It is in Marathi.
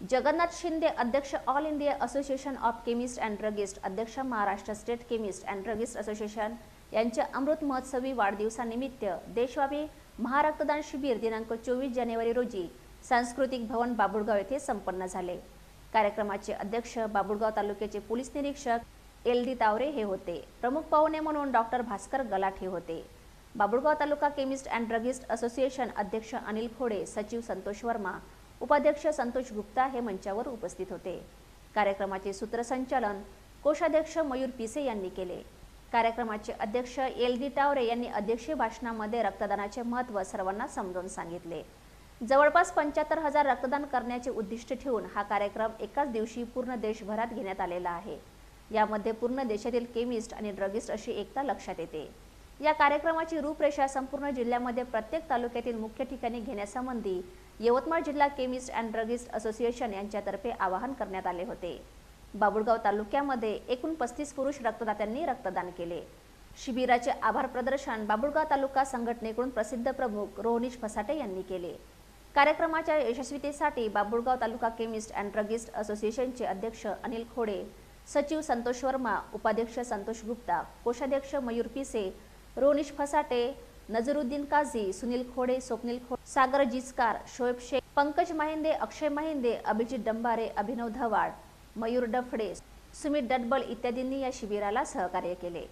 जगन्नाथ शिंदे अध्यक्ष all India association of chemist and druggist अध्यक्ष Maharashtra state chemist and druggist association यांच्या अमृत महोत्सवी वाढदिवसानिमित्त देशव्यापी महारक्तदान शिबिर दिनांक चोवीस जानेवारी रोजी सांस्कृतिक भवन बाबुळगाव येथे संपन्न झाले. कार्यक्रमाचे अध्यक्ष बाबुळगाव तालुक्याचे पोलीस निरीक्षक एल डी तावरे हे होते. प्रमुख पाहुणे म्हणून डॉक्टर भास्कर गलाठे होते. Babulgaon taluka chemist and druggist association अध्यक्ष अनिल खोडे सचिव संतोष वर्मा उपाध्यक्ष संतोष गुप्ता हे मंचावर उपस्थित होते. कार्यक्रमाचे सूत्रसंचालन कोषाध्यक्ष मयूर पिसे यांनी केले. कार्यक्रमाचे अध्यक्ष एल डी टावरे यांनी अध्यक्षीय भाषणामध्ये रक्तदानाचे महत्त्व सर्वांना समजावून सांगितले. जवळपास पंच्याहत्तर हजार रक्तदान करण्याचे उद्दिष्ट ठेवून हा कार्यक्रम एकाच दिवशी पूर्ण देशभरात घेण्यात आलेला आहे. यामध्ये पूर्ण देशातील केमिस्ट आणि ड्रगिस्ट अशी एकता लक्षात येते. या कार्यक्रमाची रूपरेषा संपूर्ण जिल्ह्यामध्ये प्रत्येक तालुक्यातील मुख्य ठिकाणी घेण्यासंबंधी यवतमाळ जिल्हा केमिस्ट अँड ड्रगिस्ट असोसिएशन यांच्यातर्फे आवाहन करण्यात आले होते. बाबुळगाव तालुक्यामध्ये एकूण पस्तीस पुरुष रक्तदात्यांनी रक्तदान केले. शिबिराचे आभार प्रदर्शन बाबुळगाव तालुका संघटनेकडून प्रसिद्ध प्रमुख रोहनीश फसाटे यांनी केले. कार्यक्रमाच्या यशस्वीतेसाठी Babulgaon taluka chemist and druggist असोसिएशनचे अध्यक्ष अनिल खोडे सचिव संतोष वर्मा उपाध्यक्ष संतोष गुप्ता कोषाध्यक्ष मयूर पिसे रोनिश फसाटे नजरुद्दीन काझी सुनील खोडे स्वप्नील खोडे सागर जिचकार शोएब शेख पंकज माहिंदे अक्षय माहिंदे अभिजित डंबारे अभिनव धवाड मयूर डफडे सुमित डटबल इत्यादींनी या शिबिराला सहकार्य केले.